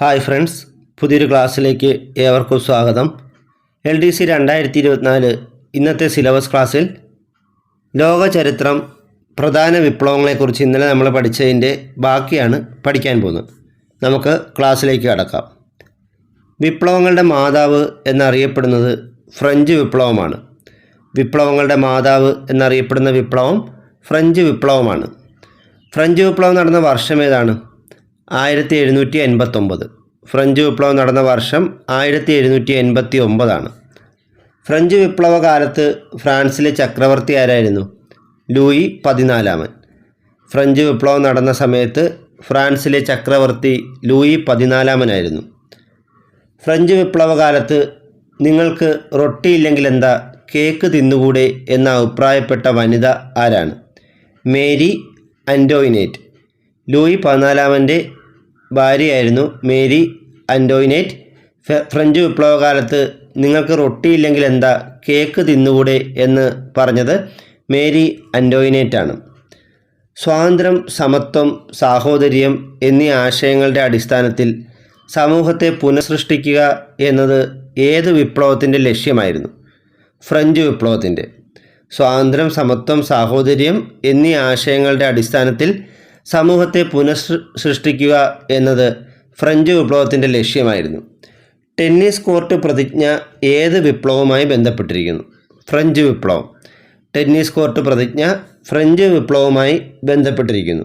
Hi friends പുതിയൊരു ക്ലാസ്സിലേക്ക് ഏവർക്കും സ്വാഗതം. എൽ ഡി സി രണ്ടായിരത്തി ഇരുപത്തിനാല് ഇന്നത്തെ സിലബസ് ക്ലാസ്സിൽ ലോക ചരിത്രം പ്രധാന വിപ്ലവങ്ങളെക്കുറിച്ച് ഇന്നലെ നമ്മൾ പഠിച്ചതിന്റെ ബാക്കിയാണ് പഠിക്കാൻ പോകുന്നത്. നമുക്ക് ക്ലാസ്സിലേക്ക് കടക്കാം. വിപ്ലവങ്ങളുടെ മാതാവ് എന്നറിയപ്പെടുന്നത് ഫ്രഞ്ച് വിപ്ലവമാണ്. വിപ്ലവങ്ങളുടെ മാതാവ് എന്നറിയപ്പെടുന്ന വിപ്ലവം ഫ്രഞ്ച് വിപ്ലവമാണ്. ഫ്രഞ്ച് വിപ്ലവം നടന്ന വർഷം ഏതാണ്? ആയിരത്തി എഴുന്നൂറ്റി എൺപത്തൊമ്പത് ഫ്രഞ്ച് വിപ്ലവം നടന്ന വർഷം ആയിരത്തി എഴുന്നൂറ്റി എൺപത്തി ഒമ്പതാണ് ഫ്രഞ്ച് വിപ്ലവ കാലത്ത് ഫ്രാൻസിലെ ചക്രവർത്തി ആരായിരുന്നു? ലൂയി പതിനാലാമൻ. ഫ്രഞ്ച് വിപ്ലവം നടന്ന സമയത്ത് ഫ്രാൻസിലെ ചക്രവർത്തി ലൂയി പതിനാലാമനായിരുന്നു. ഫ്രഞ്ച് വിപ്ലവകാലത്ത് നിങ്ങൾക്ക് റൊട്ടിയില്ലെങ്കിൽ എന്താ കേക്ക് തിന്നുകൂടെ എന്ന അഭിപ്രായപ്പെട്ട വനിത ആരാണ്? മേരി അന്റോയിനേറ്റ് ലൂയി പതിനാലാമന്റെ ഭാര്യയായിരുന്നു മേരി അന്റോയിനേറ്റ് ഫ്രഞ്ച് വിപ്ലവകാലത്ത് നിങ്ങൾക്ക് റൊട്ടിയില്ലെങ്കിൽ എന്താ കേക്ക് തിന്നുകൂടെ എന്ന് പറഞ്ഞത് മേരി അന്റോയിനേറ്റ് ആണ് സ്വാതന്ത്ര്യം സമത്വം സാഹോദര്യം എന്നീ ആശയങ്ങളുടെ അടിസ്ഥാനത്തിൽ സമൂഹത്തെ പുനഃസൃഷ്ടിക്കുക എന്നത് ഏത് വിപ്ലവത്തിന്റെ ലക്ഷ്യമായിരുന്നു? ഫ്രഞ്ച് വിപ്ലവത്തിന്റെ. സ്വാതന്ത്ര്യം സമത്വം സാഹോദര്യം എന്നീ ആശയങ്ങളുടെ അടിസ്ഥാനത്തിൽ സമൂഹത്തെ പുനഃസൃഷ്ടിക്കുക എന്നത് ഫ്രഞ്ച് വിപ്ലവത്തിന്റെ ലക്ഷ്യമായിരുന്നു. ടെന്നീസ് കോർട്ട് പ്രതിജ്ഞ ഏത് വിപ്ലവവുമായി ബന്ധപ്പെട്ടിരിക്കുന്നു? ഫ്രഞ്ച് വിപ്ലവം. ടെന്നീസ് കോർട്ട് പ്രതിജ്ഞ ഫ്രഞ്ച് വിപ്ലവവുമായി ബന്ധപ്പെട്ടിരിക്കുന്നു.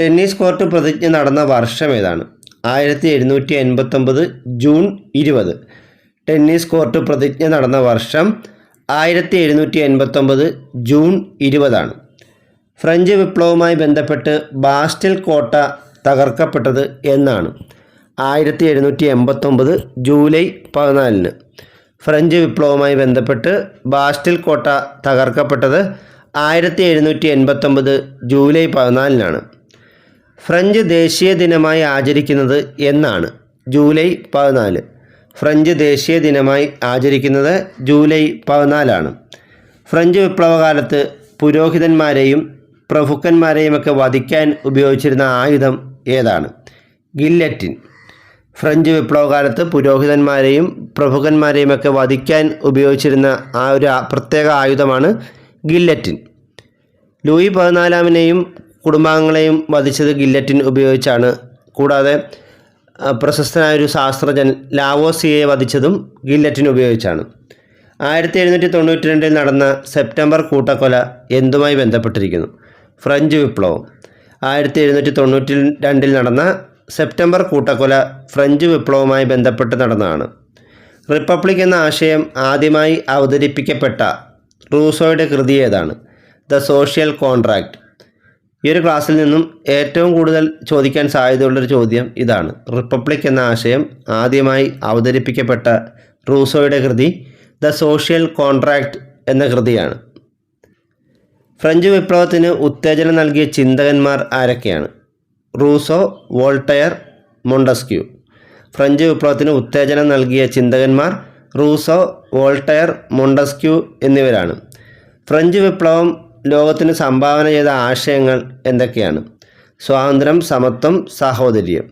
ടെന്നീസ് കോർട്ട് പ്രതിജ്ഞ നടന്ന വർഷം ഏതാണ്? ആയിരത്തി എഴുന്നൂറ്റി എൺപത്തൊമ്പത് ജൂൺ ഇരുപത്. ടെന്നീസ് കോർട്ട് പ്രതിജ്ഞ നടന്ന വർഷം ആയിരത്തി എഴുന്നൂറ്റി എൺപത്തൊമ്പത് ജൂൺ ഇരുപതാണ്. ഫ്രഞ്ച് വിപ്ലവവുമായി ബന്ധപ്പെട്ട് ബാസ്റ്റിൽ കോട്ട തകർക്കപ്പെട്ടത് എന്നാണ്. ആയിരത്തി എഴുന്നൂറ്റി എൺപത്തൊമ്പത് ജൂലൈ പതിനാലിന് ഫ്രഞ്ച് വിപ്ലവവുമായി ബന്ധപ്പെട്ട് ബാസ്റ്റിൽ കോട്ട തകർക്കപ്പെട്ടത് ആയിരത്തി എഴുന്നൂറ്റി എൺപത്തൊമ്പത് ജൂലൈ പതിനാലിനാണ്. ഫ്രഞ്ച് ദേശീയ ദിനമായി ആചരിക്കുന്നത് എന്നാണ് ജൂലൈ പതിനാല്. ഫ്രഞ്ച് ദേശീയ ദിനമായി ആചരിക്കുന്നത് ജൂലൈ പതിനാലാണ്. ഫ്രഞ്ച് വിപ്ലവകാലത്ത് പുരോഹിതന്മാരെയും പ്രഭുക്കന്മാരെയുമൊക്കെ വധിക്കാൻ ഉപയോഗിച്ചിരുന്ന ആയുധം ഏതാണ്? ഗില്ലറ്റിൻ. ഫ്രഞ്ച് വിപ്ലവകാലത്ത് പുരോഹിതന്മാരെയും പ്രഭുക്കന്മാരെയുമൊക്കെ വധിക്കാൻ ഉപയോഗിച്ചിരുന്ന ആ ഒരു പ്രത്യേക ആയുധമാണ് ഗില്ലറ്റിൻ. ലൂയി പതിനാലാമിനെയും കുടുംബാംഗങ്ങളെയും വധിച്ചത് ഗില്ലറ്റിൻ ഉപയോഗിച്ചാണ്. കൂടാതെ പ്രശസ്തനായൊരു ശാസ്ത്രജ്ഞൻ ലാവോസിയെ വധിച്ചതും ഗില്ലറ്റിൻ ഉപയോഗിച്ചാണ്. ആയിരത്തി എഴുന്നൂറ്റി തൊണ്ണൂറ്റി രണ്ടിൽ നടന്ന സെപ്റ്റംബർ കൂട്ടക്കൊല എന്തുമായി ബന്ധപ്പെട്ടിരിക്കുന്നു? ഫ്രഞ്ച് വിപ്ലവം. ആയിരത്തി എഴുന്നൂറ്റി തൊണ്ണൂറ്റി രണ്ടിൽ നടന്ന സെപ്റ്റംബർ കൂട്ടക്കൊല ഫ്രഞ്ച് വിപ്ലവവുമായി ബന്ധപ്പെട്ട് നടന്നതാണ്. റിപ്പബ്ലിക് എന്ന ആശയം ആദ്യമായി അവതരിപ്പിക്കപ്പെട്ട റൂസോയുടെ കൃതി ഏതാണ്? ദ സോഷ്യൽ കോൺട്രാക്റ്റ് ഈ ഒരു ക്ലാസ്സിൽ നിന്നും ഏറ്റവും കൂടുതൽ ചോദിക്കാൻ സാധ്യതയുള്ളൊരു ചോദ്യം ഇതാണ്. റിപ്പബ്ലിക് എന്ന ആശയം ആദ്യമായി അവതരിപ്പിക്കപ്പെട്ട റൂസോയുടെ കൃതി ദ സോഷ്യൽ കോൺട്രാക്റ്റ് എന്ന കൃതിയാണ്. ഫ്രഞ്ച് വിപ്ലവത്തിന് ഉത്തേജനം നൽകിയ ചിന്തകന്മാർ ആരൊക്കെയാണ്? Rousseau Voltaire Montesquieu. ഫ്രഞ്ച് വിപ്ലവത്തിന് ഉത്തേജനം നൽകിയ ചിന്തകന്മാർ റൂസോ വോൾട്ടയർ മൊണ്ടസ്ക്യൂ എന്നിവരാണ്. ഫ്രഞ്ച് വിപ്ലവം ലോകത്തിന് സംഭാവന ചെയ്ത ആശയങ്ങൾ എന്തൊക്കെയാണ്? സ്വാതന്ത്ര്യം സമത്വം സാഹോദര്യം.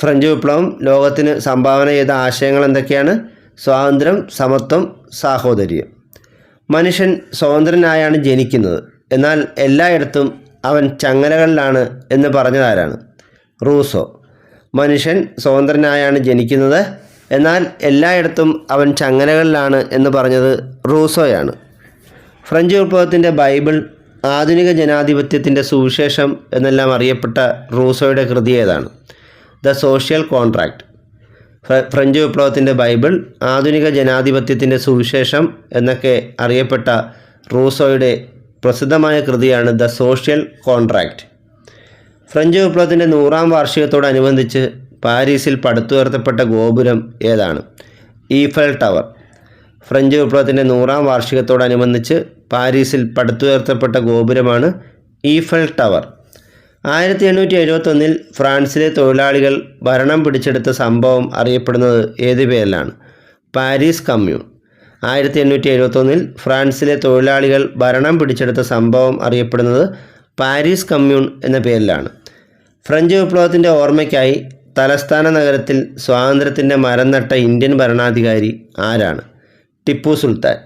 ഫ്രഞ്ച് വിപ്ലവം ലോകത്തിന് സംഭാവന ചെയ്ത ആശയങ്ങൾ എന്തൊക്കെയാണ്? സ്വാതന്ത്ര്യം സമത്വം സാഹോദര്യം. മനുഷ്യൻ സ്വതന്ത്രനായാണ് ജനിക്കുന്നത്. എന്നാൽ എല്ലായിടത്തും അവൻ ചങ്ങലകളിലാണ് എന്ന് പറഞ്ഞതാരാണ്? റൂസോ. മനുഷ്യൻ സ്വതന്ത്രനായാണ് ജനിക്കുന്നത്. എന്നാൽ എല്ലായിടത്തും അവൻ ചങ്ങലകളിലാണ് എന്ന് പറഞ്ഞത് റൂസോയാണ്. ഫ്രഞ്ച് വിപ്ലവത്തിന്റെ ബൈബിൾ ആധുനിക ജനാധിപത്യത്തിന്റെ സുവിശേഷം എന്നെല്ലാം അറിയപ്പെട്ട റൂസോയുടെ കൃതി ഏതാണ്? ദ സോഷ്യൽ കോൺട്രാക്റ്റ് ഫ്രഞ്ച് വിപ്ലവത്തിന്റെ ബൈബിൾ ആധുനിക ജനാധിപത്യത്തിന്റെ സുവിശേഷം എന്നൊക്കെ അറിയപ്പെട്ട റൂസോയുടെ പ്രസിദ്ധമായ കൃതിയാണ് ദ സോഷ്യൽ കോൺട്രാക്റ്റ് ഫ്രഞ്ച് വിപ്ലവത്തിന്റെ നൂറാം വാർഷികത്തോടനുബന്ധിച്ച് പാരീസിൽ പടുത്തുയർത്തപ്പെട്ട ഗോപുരം ഏതാണ്? Eiffel tower. ഫ്രഞ്ച് വിപ്ലവത്തിന്റെ നൂറാം വാർഷികത്തോടനുബന്ധിച്ച് പാരീസിൽ പടുത്തുയർത്തപ്പെട്ട ഗോപുരമാണ് ഈഫൽ ടവർ. ആയിരത്തി എണ്ണൂറ്റി എഴുപത്തൊന്നിൽ ഫ്രാൻസിലെ തൊഴിലാളികൾ ഭരണം പിടിച്ചെടുത്ത സംഭവം അറിയപ്പെടുന്നത് ഏത് പേരിലാണ്? Paris commune. ആയിരത്തി എണ്ണൂറ്റി എഴുപത്തൊന്നിൽ ഫ്രാൻസിലെ തൊഴിലാളികൾ ഭരണം പിടിച്ചെടുത്ത സംഭവം അറിയപ്പെടുന്നത് പാരീസ് കമ്മ്യൂൺ എന്ന പേരിലാണ്. ഫ്രഞ്ച് വിപ്ലവത്തിന്റെ ഓർമ്മയ്ക്കായി തലസ്ഥാന നഗരത്തിൽ സ്വാതന്ത്ര്യത്തിന്റെ മരം നട്ട ഇന്ത്യൻ ഭരണാധികാരി ആരാണ്? ടിപ്പു സുൽത്താൻ.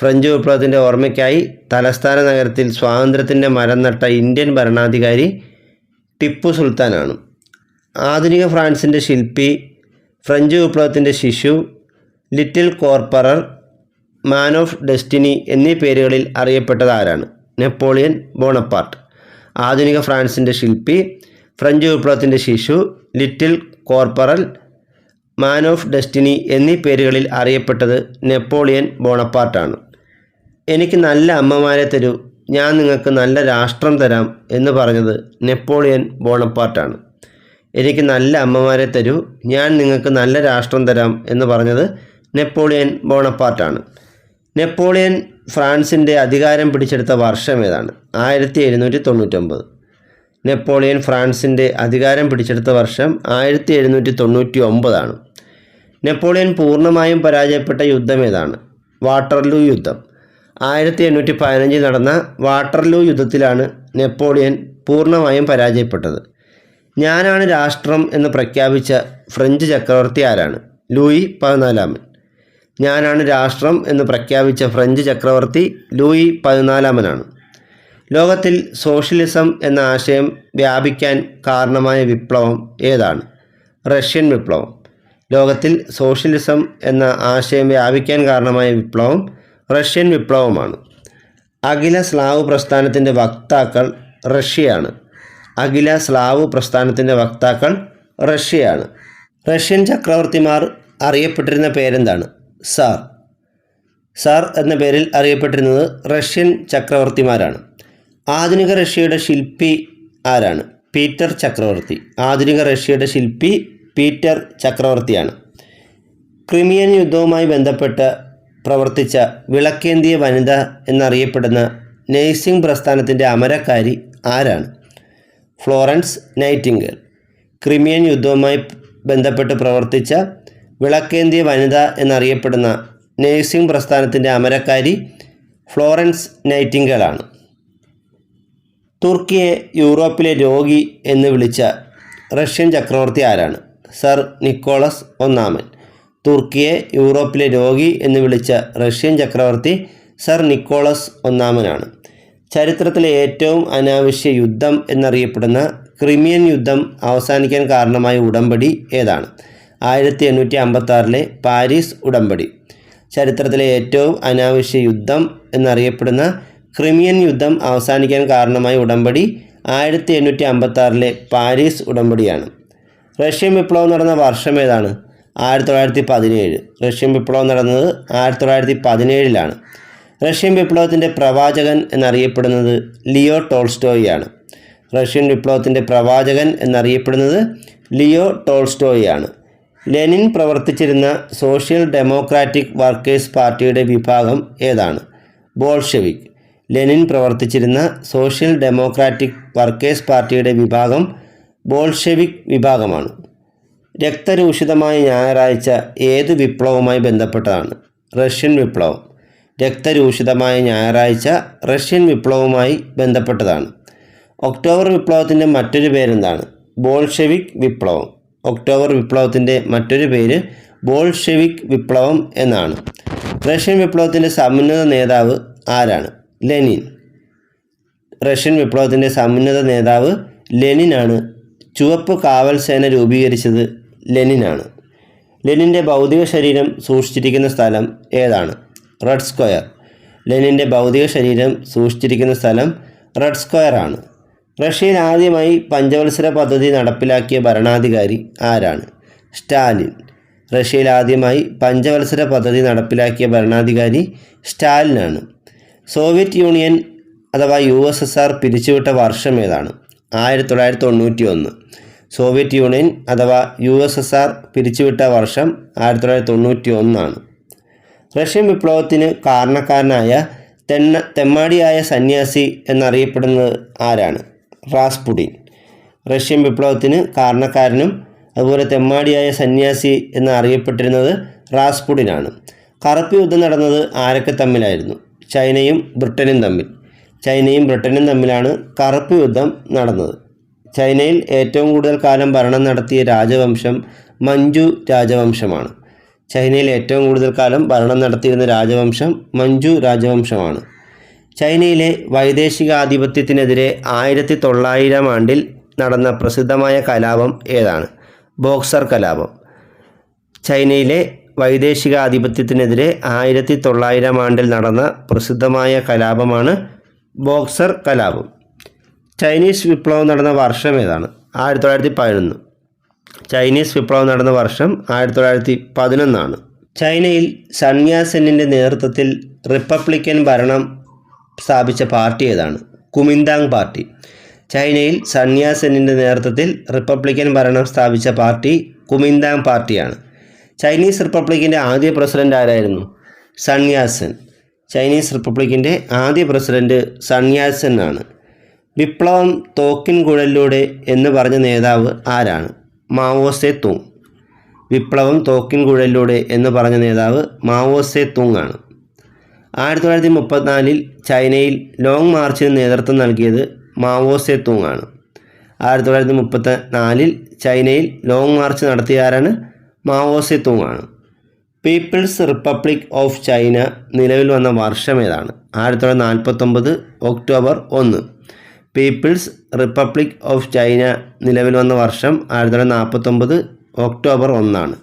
ഫ്രഞ്ച് വിപ്ലവത്തിന്റെ ഓർമ്മയ്ക്കായി തലസ്ഥാന നഗരത്തിൽ സ്വാതന്ത്ര്യത്തിന്റെ മരം നട്ട ഇന്ത്യൻ ഭരണാധികാരി ടിപ്പു സുൽത്താനാണ്. ആധുനിക ഫ്രാൻസിന്റെ ശില്പി ഫ്രഞ്ച് വിപ്ലവത്തിന്റെ ശിശു little corporal man of destiny എന്നീ പേരുകളിൽ അറിയപ്പെട്ടത് ആരാണ്? Napoleon Bonaparte. ആധുനിക ഫ്രാൻസിന്റെ ശില്പി ഫ്രഞ്ച് വിപ്ലവത്തിന്റെ ശിശു little corporal man of destiny എന്നീ പേരുകളിൽ അറിയപ്പെട്ടത് നെപ്പോളിയൻ ബോണപ്പാർട്ടാണ്. എനിക്ക് നല്ല അമ്മമാരെ തരൂ. ഞാൻ നിങ്ങൾക്ക് നല്ല രാഷ്ട്രം തരാം എന്ന് പറഞ്ഞത് നെപ്പോളിയൻ ബോണപ്പാർട്ടാണ്. എനിക്ക് നല്ല അമ്മമാരെ തരൂ. ഞാൻ നിങ്ങൾക്ക് നല്ല രാഷ്ട്രം തരാം എന്ന് പറഞ്ഞത് നെപ്പോളിയൻ ബോണപ്പാർട്ടാണ്. നെപ്പോളിയൻ ഫ്രാൻസിന്റെ അധികാരം പിടിച്ചെടുത്ത വർഷം ഏതാണ്? ആയിരത്തി എഴുന്നൂറ്റി തൊണ്ണൂറ്റൊമ്പത് നെപ്പോളിയൻ ഫ്രാൻസിന്റെ അധികാരം പിടിച്ചെടുത്ത വർഷം ആയിരത്തി എഴുന്നൂറ്റി തൊണ്ണൂറ്റി ഒമ്പതാണ് നെപ്പോളിയൻ പൂർണമായും പരാജയപ്പെട്ട യുദ്ധം ഏതാണ്? വാട്ടർലൂ യുദ്ധം. ആയിരത്തി എണ്ണൂറ്റി പതിനഞ്ചിൽ നടന്ന വാട്ടർലൂ യുദ്ധത്തിലാണ് നെപ്പോളിയൻ പൂർണമായും പരാജയപ്പെട്ടത്. ഞാനാണ് രാഷ്ട്രം എന്ന് പ്രഖ്യാപിച്ച ഫ്രഞ്ച് ചക്രവർത്തി ആരാണ്? ലൂയി പതിനാലാമൻ. ഞാനാണ് രാഷ്ട്രം എന്ന് പ്രഖ്യാപിച്ച ഫ്രഞ്ച് ചക്രവർത്തി ലൂയി പതിനാലാമനാണ്. ലോകത്തിൽ സോഷ്യലിസം എന്ന ആശയം വ്യാപിക്കാൻ കാരണമായ വിപ്ലവം ഏതാണ്? റഷ്യൻ വിപ്ലവം. ലോകത്തിൽ സോഷ്യലിസം എന്ന ആശയം വ്യാപിക്കാൻ കാരണമായ വിപ്ലവം റഷ്യൻ വിപ്ലവമാണ്. അഖില സ്ലാവ് പ്രസ്ഥാനത്തിന്റെ വക്താക്കൾ റഷ്യയാണ്. അഖില സ്ലാവ് പ്രസ്ഥാനത്തിന്റെ വക്താക്കൾ റഷ്യയാണ്. റഷ്യൻ ചക്രവർത്തിമാർ അറിയപ്പെട്ടിരുന്ന പേരെന്താണ്? സാർ. സാർ എന്ന പേരിൽ അറിയപ്പെട്ടിരുന്നത് റഷ്യൻ ചക്രവർത്തിമാരാണ്. ആധുനിക റഷ്യയുടെ ശില്പി ആരാണ്? പീറ്റർ ചക്രവർത്തി. ആധുനിക റഷ്യയുടെ ശില്പി പീറ്റർ ചക്രവർത്തിയാണ്. ക്രിമിയൻ യുദ്ധവുമായി ബന്ധപ്പെട്ട് പ്രവർത്തിച്ച വിളക്കേന്തിയ വനിത എന്നറിയപ്പെടുന്ന നേഴ്സിംഗ് പ്രസ്ഥാനത്തിന്റെ അമരക്കാരി ആരാണ്? Florence Nightingale. ക്രിമിയൻ യുദ്ധവുമായി ബന്ധപ്പെട്ട് പ്രവർത്തിച്ച വിളക്കേന്തിയ വനിത എന്നറിയപ്പെടുന്ന നേഴ്സിംഗ് പ്രസ്ഥാനത്തിന്റെ അമരക്കാരി ഫ്ലോറൻസ് നൈറ്റിംഗലാണ്. തുർക്കിയെ യൂറോപ്പിലെ രോഗി എന്ന് വിളിച്ച റഷ്യൻ ചക്രവർത്തി ആരാണ്? സർ നിക്കോളസ് ഒന്നാമൻ. തുർക്കിയെ യൂറോപ്പിലെ രോഗി എന്ന് വിളിച്ച റഷ്യൻ ചക്രവർത്തി സർ നിക്കോളസ് ഒന്നാമനാണ്. ചരിത്രത്തിലെ ഏറ്റവും അനാവശ്യ യുദ്ധം എന്നറിയപ്പെടുന്ന ക്രിമിയൻ യുദ്ധം അവസാനിക്കാൻ കാരണമായ ഉടമ്പടി ഏതാണ്? ആയിരത്തി എണ്ണൂറ്റി അമ്പത്തി ആറിലെ പാരീസ് ഉടമ്പടി. ചരിത്രത്തിലെ ഏറ്റവും അനാവശ്യ യുദ്ധം എന്നറിയപ്പെടുന്ന ക്രിമിയൻ യുദ്ധം അവസാനിക്കാൻ കാരണമായ ഉടമ്പടി ആയിരത്തി എണ്ണൂറ്റി അമ്പത്തി ആറിലെ പാരീസ് ഉടമ്പടിയാണ്. റഷ്യൻ വിപ്ലവം നടന്ന വർഷം ഏതാണ്? ആയിരത്തി തൊള്ളായിരത്തി പതിനേഴ് റഷ്യൻ വിപ്ലവം നടന്നത് ആയിരത്തി തൊള്ളായിരത്തി പതിനേഴിലാണ് റഷ്യൻ വിപ്ലവത്തിന്റെ പ്രവാചകൻ എന്നറിയപ്പെടുന്നത് ലിയോ ടോൾസ്റ്റോയിയാണ്. റഷ്യൻ വിപ്ലവത്തിന്റെ പ്രവാചകൻ എന്നറിയപ്പെടുന്നത് ലിയോ ടോൾസ്റ്റോയിയാണ്. ലെനിൻ പ്രവർത്തിച്ചിരുന്ന സോഷ്യൽ ഡെമോക്രാറ്റിക് വർക്കേഴ്സ് പാർട്ടിയുടെ വിഭാഗം ഏതാണ്? ബോൾഷെവിക്. ലെനിൻ പ്രവർത്തിച്ചിരുന്ന സോഷ്യൽ ഡെമോക്രാറ്റിക് വർക്കേഴ്സ് പാർട്ടിയുടെ വിഭാഗം ബോൾഷെവിക് വിഭാഗമാണ്. രക്തരൂഷിതമായ ഞായറാഴ്ച ഏത് വിപ്ലവവുമായി ബന്ധപ്പെട്ടതാണ്? റഷ്യൻ വിപ്ലവം. രക്തരൂഷിതമായ ഞായറാഴ്ച റഷ്യൻ വിപ്ലവവുമായി ബന്ധപ്പെട്ടതാണ്. ഒക്ടോബർ വിപ്ലവത്തിന്റെ മറ്റൊരു പേരെന്താണ്? ബോൾഷെവിക് വിപ്ലവം. ഒക്ടോബർ വിപ്ലവത്തിന്റെ മറ്റൊരു പേര് ബോൾഷെവിക് വിപ്ലവം എന്നാണ്. റഷ്യൻ വിപ്ലവത്തിന്റെ സമുന്നത നേതാവ് ആരാണ്? ലെനിൻ. റഷ്യൻ വിപ്ലവത്തിന്റെ സമുന്നത നേതാവ് ലെനിനാണ്. ചുവപ്പ് കാവൽ സേന രൂപീകരിച്ചത് ലെനിനാണ്. ലെനിന്റെ ഭൗതിക ശരീരം സൂക്ഷിച്ചിരിക്കുന്ന സ്ഥലം ഏതാണ്? Red square. ലെനിന്റെ ഭൗതിക ശരീരം സൂക്ഷിച്ചിരിക്കുന്ന സ്ഥലം റെഡ് സ്ക്വയർ ആണ്. റഷ്യയിൽ ആദ്യമായി പഞ്ചവത്സര പദ്ധതി നടപ്പിലാക്കിയ ഭരണാധികാരി ആരാണ്? സ്റ്റാലിൻ. റഷ്യയിൽ ആദ്യമായി പഞ്ചവത്സര പദ്ധതി നടപ്പിലാക്കിയ ഭരണാധികാരി സ്റ്റാലിനാണ്. സോവിയറ്റ് യൂണിയൻ അഥവാ യു എസ് എസ് ആർ പിരിച്ചുവിട്ട വർഷം ഏതാണ്? ആയിരത്തി തൊള്ളായിരത്തി തൊണ്ണൂറ്റി ഒന്ന് സോവിയറ്റ് യൂണിയൻ അഥവാ യു എസ് എസ് ആർ പിരിച്ചുവിട്ട വർഷം ആയിരത്തി തൊള്ളായിരത്തി തൊണ്ണൂറ്റി ഒന്നാണ് റഷ്യൻ വിപ്ലവത്തിന് കാരണക്കാരനായ തെണ്ണ തെമ്മാടിയായ സന്യാസി എന്നറിയപ്പെടുന്നത് ആരാണ്? റാസ്പുടിൻ. റഷ്യൻ വിപ്ലവത്തിന് കാരണക്കാരനും അതുപോലെ തെമ്മാടിയായ സന്യാസി എന്ന് അറിയപ്പെട്ടിരുന്നത് റാസ്പുടിനാണ്. കറുപ്പ് യുദ്ധം നടന്നത് ആരൊക്കെ തമ്മിലായിരുന്നു? ചൈനയും ബ്രിട്ടനും തമ്മിൽ. ചൈനയും ബ്രിട്ടനും തമ്മിലാണ് കറുപ്പ് യുദ്ധം നടന്നത്. ചൈനയിൽ ഏറ്റവും കൂടുതൽ കാലം ഭരണം നടത്തിയ രാജവംശം മഞ്ജു രാജവംശമാണ്. ചൈനയിൽ ഏറ്റവും കൂടുതൽ കാലം ഭരണം നടത്തിയിരുന്ന രാജവംശം മഞ്ജു രാജവംശമാണ്. ചൈനയിലെ വൈദേശിക ആധിപത്യത്തിനെതിരെ ആയിരത്തി തൊള്ളായിരം ആണ്ടിൽ നടന്ന പ്രസിദ്ധമായ കലാപം ഏതാണ്? ബോക്സർ കലാപം. ചൈനയിലെ വൈദേശിക ആധിപത്യത്തിനെതിരെ ആയിരത്തി തൊള്ളായിരം ആണ്ടിൽ നടന്ന പ്രസിദ്ധമായ കലാപമാണ് ബോക്സർ കലാപം. ചൈനീസ് വിപ്ലവം നടന്ന വർഷം ഏതാണ്? ആയിരത്തി തൊള്ളായിരത്തി പതിനൊന്ന് ചൈനീസ് വിപ്ലവം നടന്ന വർഷം ആയിരത്തി തൊള്ളായിരത്തി പതിനൊന്നാണ് ചൈനയിൽ സന്യാസനിന്റെ നേതൃത്വത്തിൽ റിപ്പബ്ലിക്കൻ ഭരണം സ്ഥാപിച്ച പാർട്ടി ഏതാണ്? Kuomintang party. ചൈനയിൽ സന്യാസെന്നിന്റെ നേതൃത്വത്തിൽ റിപ്പബ്ലിക്കൻ ഭരണം സ്ഥാപിച്ച പാർട്ടി കുമിന്താങ് പാർട്ടിയാണ്. ചൈനീസ് റിപ്പബ്ലിക്കിന്റെ ആദ്യ പ്രസിഡന്റ് ആരായിരുന്നു? സന്യാസൻ. ചൈനീസ് റിപ്പബ്ലിക്കിന്റെ ആദ്യ പ്രസിഡന്റ് സന്യാസൻ ആണ്. വിപ്ലവം തോക്കിൻ കുഴലിലൂടെ എന്ന് പറഞ്ഞ നേതാവ് ആരാണ്? മാവോ സെ തുങ് വിപ്ലവം തോക്കിൻ കുഴലിലൂടെ എന്ന് പറഞ്ഞ നേതാവ് മാവോ സെ തുങ് ആണ്. ആയിരത്തി തൊള്ളായിരത്തി മുപ്പത്തിനാലിൽ ചൈനയിൽ ലോങ് മാർച്ചിന് നേതൃത്വം നൽകിയത് മാവോ സെ തുങ് ആണ്. ആയിരത്തി തൊള്ളായിരത്തി മുപ്പത്തി നാലിൽ ചൈനയിൽ ലോങ് മാർച്ച് നടത്തിയാരാണ് മാവോ സെ തുങ് ആണ്. പീപ്പിൾസ് റിപ്പബ്ലിക് ഓഫ് ചൈന നിലവിൽ വന്ന വർഷം ഏതാണ്? ആയിരത്തി തൊള്ളായിരത്തി നാൽപ്പത്തൊമ്പത് ഒക്ടോബർ ഒന്ന്. പീപ്പിൾസ് റിപ്പബ്ലിക് ഓഫ് ചൈന നിലവിൽ വന്ന വർഷം ആയിരത്തി തൊള്ളായിരത്തി നാൽപ്പത്തൊമ്പത് ഒക്ടോബർ ഒന്നാണ്.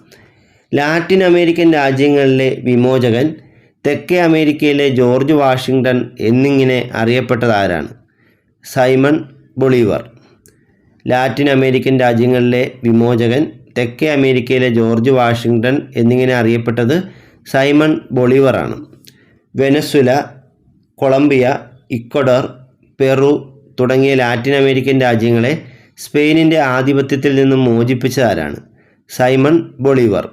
ലാറ്റിൻ അമേരിക്കൻ രാജ്യങ്ങളിലെ വിമോചകൻ തെക്കേ അമേരിക്കയിലെ ജോർജ് വാഷിങ്ടൺ എന്നിങ്ങനെ അറിയപ്പെട്ടതാരാണ്? Simon Bolivar. ലാറ്റിൻ അമേരിക്കൻ രാജ്യങ്ങളിലെ വിമോചകൻ തെക്കേ അമേരിക്കയിലെ ജോർജ് വാഷിങ്ടൺ എന്നിങ്ങനെ അറിയപ്പെട്ടത് സൈമൺ ബൊളീവറാണ്. വെനസുല കൊളംബിയ ഇക്വഡോർ പെറു തുടങ്ങിയ ലാറ്റിൻ അമേരിക്കൻ രാജ്യങ്ങളെ സ്പെയിനിന്റെ ആധിപത്യത്തിൽ നിന്നും മോചിപ്പിച്ചതാരാണ് Simon Bolivar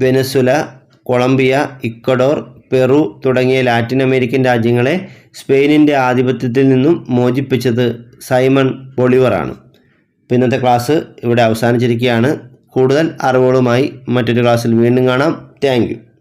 Venezuela Colombia Ecuador Peru തുടങ്ങിയ ലാറ്റിൻ അമേരിക്കൻ രാജ്യങ്ങളെ സ്പെയിനിന്റെ ആധിപത്യത്തിൽ നിന്നും മോചിപ്പിച്ചത് സൈമൺ ബൊളിവറാണ് അപ്പോൾ ഇന്നത്തെ ക്ലാസ് ഇവിടെ അവസാനിച്ചിരിക്കുകയാണ്. കൂടുതൽ അറിവുകളുമായി മറ്റൊരു ക്ലാസ്സിൽ വീണ്ടും കാണാം. താങ്ക്